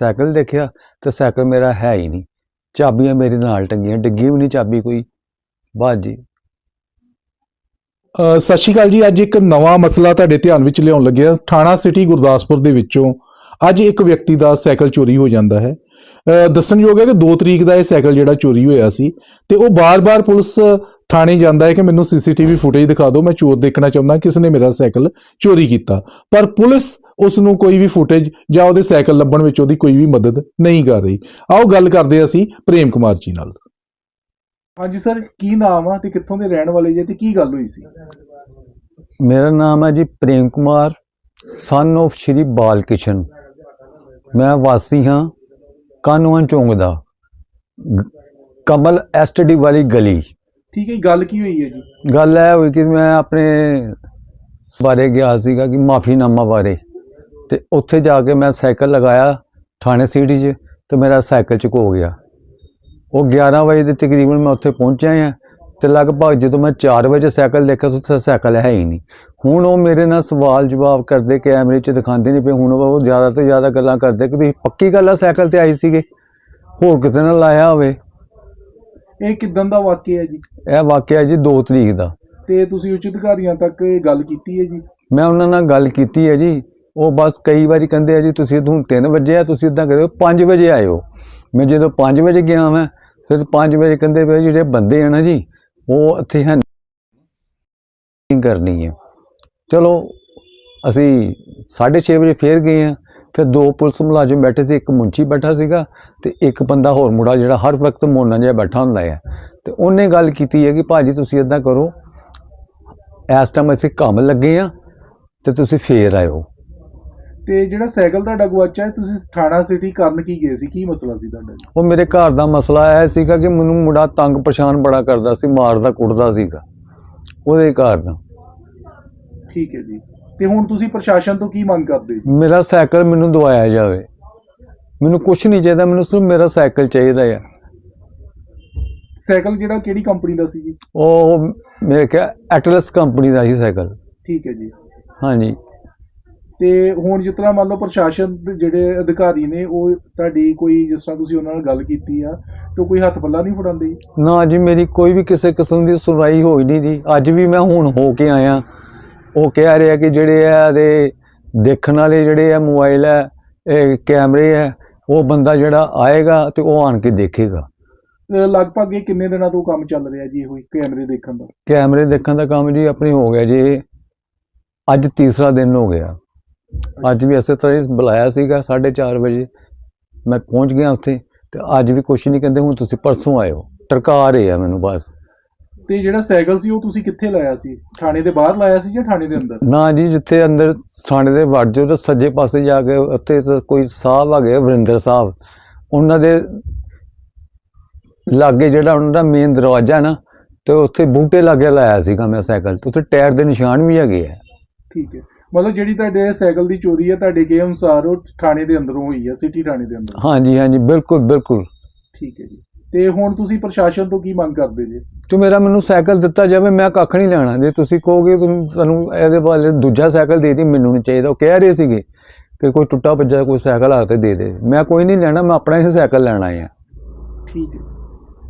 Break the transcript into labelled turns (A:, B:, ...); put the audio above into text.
A: Cycle ਦੇਖਿਆ ਤੇ cycle ਮੇਰਾ ਹੈ ਹੀ ਨਹੀਂ। ਚਾਬੀਆਂ ਮੇਰੇ ਨਾਲ ਟੰਗੀਆਂ, ਡਿੱਗੀ ਵੀ ਨਹੀਂ ਚਾਬੀ ਕੋਈ। ਬਾਅਦ
B: ਸਤਿ ਸ਼੍ਰੀ ਅਕਾਲ ਜੀ, ਅੱਜ ਇੱਕ ਨਵਾਂ ਮਸਲਾ ਤੁਹਾਡੇ ਧਿਆਨ ਵਿੱਚ ਲਿਆਉਣ ਲੱਗਿਆ। ਥਾਣਾ ਸਿਟੀ ਗੁਰਦਾਸਪੁਰ ਦੇ ਵਿੱਚੋਂ ਅੱਜ ਇੱਕ ਵਿਅਕਤੀ ਦਾ ਸਾਈਕਲ ਚੋਰੀ ਹੋ ਜਾਂਦਾ ਹੈ। ਦੱਸਣਯੋਗ ਹੈ ਕਿ 2 ਤਰੀਕ ਦਾ ਇਹ ਸਾਈਕਲ ਜਿਹੜਾ ਚੋਰੀ ਹੋਇਆ ਸੀ ਤੇ ਉਹ ਬਾਰ-ਬਾਰ ਪੁਲਿਸ ਥਾਣੇ ਜਾਂਦਾ ਹੈ ਕਿ ਮੈਨੂੰ ਸੀਸੀਟੀਵੀ ਫੁਟੇਜ ਦਿਖਾ ਦਿਓ, ਮੈਂ ਚੋਰ ਦੇਖਣਾ ਚਾਹੁੰਦਾ ਕਿਸ ਨੇ ਮੇਰਾ ਸਾਈਕਲ ਚੋਰੀ ਕੀਤਾ। ਪਰ ਪੁਲਿਸ ਉਸ ਨੂੰ ਕੋਈ ਵੀ ਫੁਟੇਜ ਜਾਂ ਉਹਦੇ ਸਾਈਕਲ ਲੱਭਣ ਵਿੱਚ ਉਹਦੀ ਕੋਈ ਵੀ ਮਦਦ ਨਹੀਂ ਕਰ ਰਹੀ। ਆਓ ਗੱਲ ਕਰਦੇ ਅਸੀਂ ਪ੍ਰੇਮ ਕੁਮਾਰ ਜੀ ਨਾਲ। ਹਾਂਜੀ ਸਰ ਕੀ ਨਾਮ ਆ ਤੇ ਕਿੱਥੋਂ ਦੇ ਰਹਿਣ ਵਾਲੇ ਜੇ ਤੇ ਕੀ ਗੱਲ ਹੋਈ ਸੀ?
A: ਮੇਰਾ ਨਾਮ ਹੈ ਜੀ ਪ੍ਰੇਮ ਕੁਮਾਰ ਸਨ of ਸ਼੍ਰੀ ਬਾਲ ਕਿਸ਼ਨ ਮੈਂ ਵਾਸੀ ਹਾਂ ਕਾਨੂੰਨ ਚੌਂਕ ਦਾ ਕਮਲ ਐਸਟਡੀ ਵਾਲੀ ਗਲੀ।
B: ਠੀਕ ਹੈ ਜੀ, ਗੱਲ ਕੀ ਹੋਈ ਹੈ ਜੀ?
A: ਗੱਲ ਇਹ ਹੋਈ ਕਿ ਮੈਂ ਆਪਣੇ ਬਾਰੇ ਗਿਆ ਸੀਗਾ ਕਿ ਮਾਫੀਨਾਮਾ ਬਾਰੇ। ਤੇ ਉੱਥੇ ਜਾ ਕੇ ਮੈਂ ਸਾਈਕਲ ਲਗਾਇਆ ਥਾਣੇ ਸਿਟੀ 'ਚ ਤੇ ਮੇਰਾ ਸਾਈਕਲ ਚੁੱਕ ਗਿਆ। ਉਹ 11 ਵਜੇ ਦੇ ਤਕਰੀਬਨ ਮੈਂ ਉੱਥੇ ਪਹੁੰਚਿਆ ਹਾਂ ਤੇ ਲਗਭਗ ਜਦੋਂ ਮੈਂ 4 ਵਜੇ ਸਾਈਕਲ ਦੇਖਿਆ ਤਾਂ ਉੱਥੇ ਸਾਈਕਲ ਹੈ ਹੀ ਨਹੀਂ। ਹੁਣ ਉਹ ਮੇਰੇ ਨਾਲ ਸਵਾਲ ਜਵਾਬ ਕਰਦੇ ਕੈਮਰੇ 'ਚ ਦਿਖਾਉਂਦੇ ਨਹੀਂ ਪਏ ਹੁਣ ਉਹ ਜ਼ਿਆਦਾ ਤੋਂ ਜ਼ਿਆਦਾ ਗੱਲਾਂ ਕਰਦੇ ਕਿ ਤੁਸੀਂ ਪੱਕੀ ਗੱਲ ਆ ਸਾਈਕਲ ਤੇ ਆਈ ਸੀਗੇ? ਹੋਰ ਕਿਤੇ ਨਾ ਲਾਇਆ ਹੋਵੇ।
B: ਇਹ ਕਿਦਾਂ ਦਾ ਵਾਕਿਆ ਹੈ ਜੀ?
A: ਇਹ ਵਾਕਿਆ ਜੀ 2 ਤਰੀਕ ਦਾ।
B: ਤੇ ਤੁਸੀਂ ਉੱਚ ਅਧਿਕਾਰੀਆਂ ਤੱਕ ਇਹ ਗੱਲ ਕੀਤੀ ਹੈ ਜੀ?
A: ਮੈਂ ਉਹਨਾਂ ਨਾਲ ਗੱਲ ਕੀਤੀ ਹੈ ਜੀ। ਉਹ ਬਸ ਕਈ ਵਾਰੀ ਕਹਿੰਦੇ ਆ ਜੀ, ਤੁਸੀਂ ਹੁਣ 3 ਵਜੇ ਆ, ਤੁਸੀਂ ਇਦਾਂ ਕਰਿਓ 5 ਵਜੇ ਆਇਓ। ਮੈਂ ਜਦੋਂ 5 ਵਜੇ ਗਿਆ ਮੈਂ ਫਿਰ 5 ਵਜੇ ਕਹਿੰਦੇ ਵੀ ਜਿਹੜੇ ਬੰਦੇ ਆ ਨਾ ਜੀ, ਉਹ ਇੱਥੇ ਹੈ ਨਹੀਂ ਕਰਨੀ ਹੈ ਚਲੋ, ਅਸੀਂ 6:30 ਵਜੇ ਫੇਰ ਗਏ ਆ, ਫਿਰ ਦੋ ਪੁਲਿਸ ਮੁਲਾਜ਼ਮ ਬੈਠੇ ਸੀ, ਇੱਕ ਮੁੰਚੀ ਬੈਠਾ ਸੀਗਾ ਤੇ ਇੱਕ ਬੰਦਾ ਹੋਰ ਮੁੰਡਾ ਜਿਹੜਾ ਹਰ ਵਕਤ ਮੋਨਾ ਜਿਹਾ ਬੈਠਾ ਹੁੰਦਾ ਹੈ ਤੇ ਉਹਨੇ ਗੱਲ ਕੀਤੀ ਹੈ ਕਿ ਭਾਜੀ, ਤੁਸੀਂ ਇਦਾਂ ਕਰੋ, ਇਸ ਟਾਈਮ ਅਸੀਂ ਕੰਮ ਲੱਗੇ ਆ ਤੇ ਤੁਸੀਂ ਫੇਰ ਆਇਓ।
B: ਤੇ ਜਿਹੜਾ ਸਾਈਕਲ ਤੁਹਾਡਾ ਗਵਾਚਾ ਹੈ ਤੁਸੀਂ ਥਾਣਾ ਸਿਟੀ ਕਰਨ ਕੀ ਗਏ ਸੀ? ਕੀ ਮਸਲਾ ਸੀ ਤੁਹਾਡਾ ਜੀ?
A: ਉਹ ਮੇਰੇ ਘਰ ਦਾ ਮਸਲਾ ਇਹ ਸੀਗਾ ਕਿ ਮੈਨੂੰ ਮੁੰਡਾ ਤੰਗ ਪਰੇਸ਼ਾਨ ਬੜਾ ਕਰਦਾ ਸੀ ਮਾਰਦਾ ਕੁੱਟਦਾ ਸੀਗਾ ਉਹਦੇ ਕਾਰਨ।
B: ਠੀਕ ਹੈ ਜੀ। ਤੇ ਹੁਣ ਤੁਸੀਂ ਪ੍ਰਸ਼ਾਸਨ ਤੋਂ ਕੀ ਮੰਗ ਕਰਦੇ ਜੀ?
A: ਮੇਰਾ ਸਾਈਕਲ ਮੈਨੂੰ ਦਵਾਇਆ ਜਾਵੇ। ਮੈਨੂੰ ਕੁਝ ਨਹੀਂ ਚਾਹੀਦਾ ਮੈਨੂੰ ਸਿਰਫ ਮੇਰਾ ਸਾਈਕਲ ਚਾਹੀਦਾ ਆ।
B: ਸਾਈਕਲ ਜਿਹੜਾ ਕਿਹੜੀ ਕੰਪਨੀ ਦਾ ਸੀ ਜੀ?
A: ਉਹ ਮੇਰੇ ਕਿਹਾ ਐਟਲਸ ਕੰਪਨੀ ਦਾ ਸੀ ਸਾਈਕਲ।
B: ਠੀਕ ਹੈ ਜੀ।
A: ਹਾਂਜੀ।
B: ਤੇ ਹੁਣ ਜਿਸ ਤਰ੍ਹਾਂ ਮੰਨ ਲਓ ਪ੍ਰਸ਼ਾਸਨ ਦੇ ਜਿਹੜੇ ਅਧਿਕਾਰੀ ਨੇ ਉਹ ਤੁਹਾਡੀ ਕੋਈ ਜਿਸ ਤਰ੍ਹਾਂ ਤੁਸੀਂ ਉਹਨਾਂ ਨਾਲ ਗੱਲ ਕੀਤੀ ਆ ਤੇ ਕੋਈ ਹੱਥ ਪੱਲਾ ਨਹੀਂ ਫੜਾਉਂਦੇ?
A: ਨਾ ਜੀ ਮੇਰੀ ਕੋਈ ਵੀ ਕਿਸੇ ਕਿਸਮ ਦੀ ਸੁਣਵਾਈ ਹੋਈ ਨਹੀਂ ਜੀ। ਅੱਜ ਵੀ ਮੈਂ ਹੁਣ ਹੋ ਕੇ ਆਇਆ। ਉਹ ਕਹਿ ਰਿਹਾ ਕਿ ਜਿਹੜੇ ਆ ਇਹਦੇ ਦੇਖਣ ਵਾਲੇ ਜਿਹੜੇ ਆ ਮੋਬਾਈਲ ਹੈ ਇਹ ਕੈਮਰੇ ਹੈ ਉਹ ਬੰਦਾ ਜਿਹੜਾ ਆਏਗਾ ਤੇ ਉਹ ਆਣ ਕੇ ਦੇਖੇਗਾ।
B: ਲਗਭਗ ਇਹ ਕਿੰਨੇ ਦਿਨਾਂ ਤੋਂ ਕੰਮ ਚੱਲ ਰਿਹਾ ਜੀ ਇਹ ਕੈਮਰੇ ਦੇਖਣ ਦਾ?
A: ਕੈਮਰੇ ਦੇਖਣ ਦਾ ਕੰਮ ਜੀ ਆਪਣੀ ਹੋ ਗਿਆ ਜੀ। ਅੱਜ ਤੀਸਰਾ ਦਿਨ ਹੋ ਗਿਆ। ਅੱਜ ਵੀ ਇਸੇ ਤਰ੍ਹਾਂ ਹੀ ਬੁਲਾਇਆ ਸੀਗਾ 4:30 ਵਜੇ। ਮੈਂ ਪਹੁੰਚ ਗਿਆ ਉੱਥੇ ਤੇ ਅੱਜ ਵੀ ਕੁਛ ਨਹੀਂ ਕਹਿੰਦੇ ਹੁਣ ਤੁਸੀਂ ਪਰਸੋਂ ਆਇਓ ਟਰਕਾ ਰਹੇ ਆ ਮੈਨੂੰ ਬਸ।
B: ਤੇ ਜਿਹੜਾ ਸਾਈਕਲ ਸੀ ਉਹ ਤੁਸੀਂ ਕਿੱਥੇ ਲਾਇਆ ਸੀ? ਥਾਣੇ ਦੇ ਬਾਹਰ ਲਾਇਆ ਸੀ ਜਾਂ ਥਾਣੇ ਦੇ ਅੰਦਰ?
A: ਨਾ ਜੀ ਜਿੱਥੇ ਅੰਦਰ ਥਾਣੇ ਦੇ ਵੜ ਜਾਓ ਤਾਂ ਸੱਜੇ ਪਾਸੇ ਜਾ ਕੇ ਉੱਥੇ ਕੋਈ ਸਾਹਿਬ ਹੈਗੇ ਵਰਿੰਦਰ ਸਾਹਿਬ ਉਹਨਾਂ ਦੇ ਲਾਗੇ ਜਿਹੜਾ ਉਹਨਾਂ ਦਾ ਮੇਨ ਦਰਵਾਜ਼ਾ ਹੈ ਨਾ ਤੇ ਉੱਥੇ ਬੂਟੇ ਲਾਗੇ ਲਾਇਆ ਸੀਗਾ ਮੈਂ ਸਾਈਕਲ ਤੇ ਉੱਥੇ ਟਾਇਰ ਦੇ ਨਿਸ਼ਾਨ ਵੀ ਹੈਗੇ ਆ।
B: ਠੀਕ ਹੈ। ਮਤਲਬ ਜਿਹੜੀ ਤੁਹਾਡੇ ਸਾਈਕਲ ਦੀ ਚੋਰੀ ਹੈ ਤੁਹਾਡੇ ਕੇ ਅਨੁਸਾਰ ਉਹ ਥਾਣੇ ਦੇ ਅੰਦਰੋਂ ਹੋਈ ਹੈ ਸਿਟੀ ਥਾਣੇ ਦੇ ਅੰਦਰ।
A: ਹਾਂਜੀ ਹਾਂਜੀ ਬਿਲਕੁਲ ਬਿਲਕੁਲ।
B: ਠੀਕ ਹੈ ਜੀ। ਤੇ ਹੁਣ ਤੁਸੀਂ ਪ੍ਰਸ਼ਾਸਨ ਤੋਂ ਕੀ ਮੰਗ ਕਰਦੇ ਜੀ?
A: ਤੇ ਮੇਰਾ ਮੈਨੂੰ ਸਾਈਕਲ ਦਿੱਤਾ ਜਾਵੇ ਮੈਂ ਕੱਖ ਨਹੀਂ ਲੈਣਾ। ਜੇ ਤੁਸੀਂ ਕਹੋਗੇ ਤੁਹਾਨੂੰ ਇਹਦੇ ਬਾਰੇ ਦੂਜਾ ਸਾਈਕਲ ਦੇ ਦੀ ਮੈਨੂੰ ਨਹੀਂ ਚਾਹੀਦਾ। ਉਹ ਕਹਿ ਰਹੇ ਸੀਗੇ ਕਿ ਕੋਈ ਟੁੱਟਾ ਭੱਜਾ ਕੋਈ ਸਾਈਕਲ ਆ ਤੇ ਦੇ ਦੇ। ਮੈਂ ਕੋਈ ਨਹੀਂ ਲੈਣਾ ਮੈਂ ਆਪਣਾ ਹੀ ਸਾਈਕਲ ਲੈਣਾ ਹੈ
B: ਠੀਕ ਹੈ।